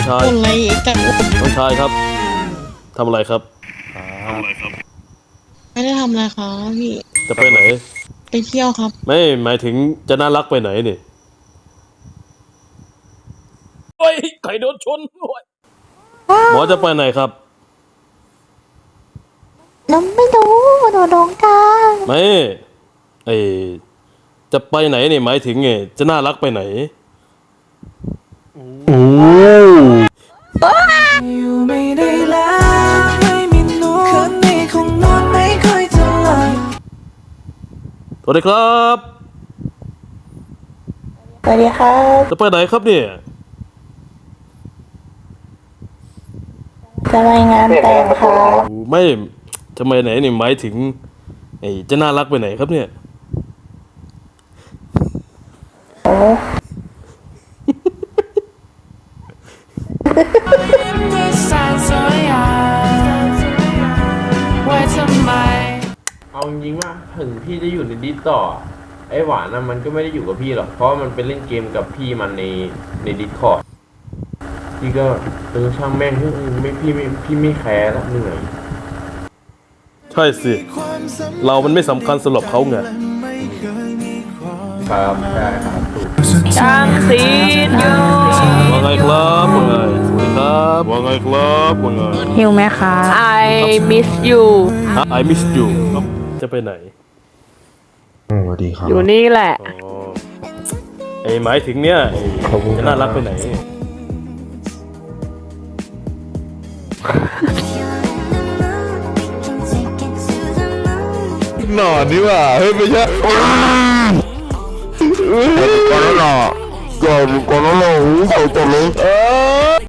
องชายคนอะไรจะอ้วนน้องชายครับทำอะไรครับไม่ได้ทำอะไรครับพี่จะไปไหน ไปเที่ยวครับ ไม่หมายถึงจะน่ารักไปไหนนี่โอ้ยไข่โดนชนโอ้ยหมอจะไปไหนครับหนูไม่รู้หนูหลงทางไม่ไอจะไปไหนนี่หมายถึงไงจะน่ารักไปไหน อยู่ไม่ได้แล้วไม่มีหนูคืนนี้คงนอนไม่ค่อยจะหลับสวัสดีครับสวัสดีครับจะไปไหนครับเนี่ยจะรายงานแต่งครับไม่จะไปไหนนี่หมายถึงไอจะน่ารักไปไหนครับเนี่ยโอ้ จะสานสวยงามไว้ทำไม เอาจริงๆว่าถึงพี่จะอยู่ในดิสต่อ ไอ้หวานนะมันก็ไม่ได้อยู่กับพี่หรอก เพราะว่ามันไปเล่นเกมกับพี่มันในในดิสคอร์ดพี่ก็เออช่างแม่งเฮ้ยไม่พี่ไม่พี่ไม่แคร์แล้วเหนื่อยใช่สิ เรามันไม่สำคัญสำหรับเขาไง ครับใช่ครับถูก ช่างซีนอยู่ ว่าไงครับว่าไง ไงครับว่าไง หิวไหมคะ I miss you ฮะ I miss you ครับจะไปไหน อืมสวัสดีครับ อยู่นี่แหละ อ๋อไอหมายถึงเนี่ยไอ้ขอบคุณจะน่ารักไปไหน หนอนนี่ว่า เฮ้ยไม่ใช่ก่อนแล้วหรอก่อนก่อนแล้วหรอเขาจะเลย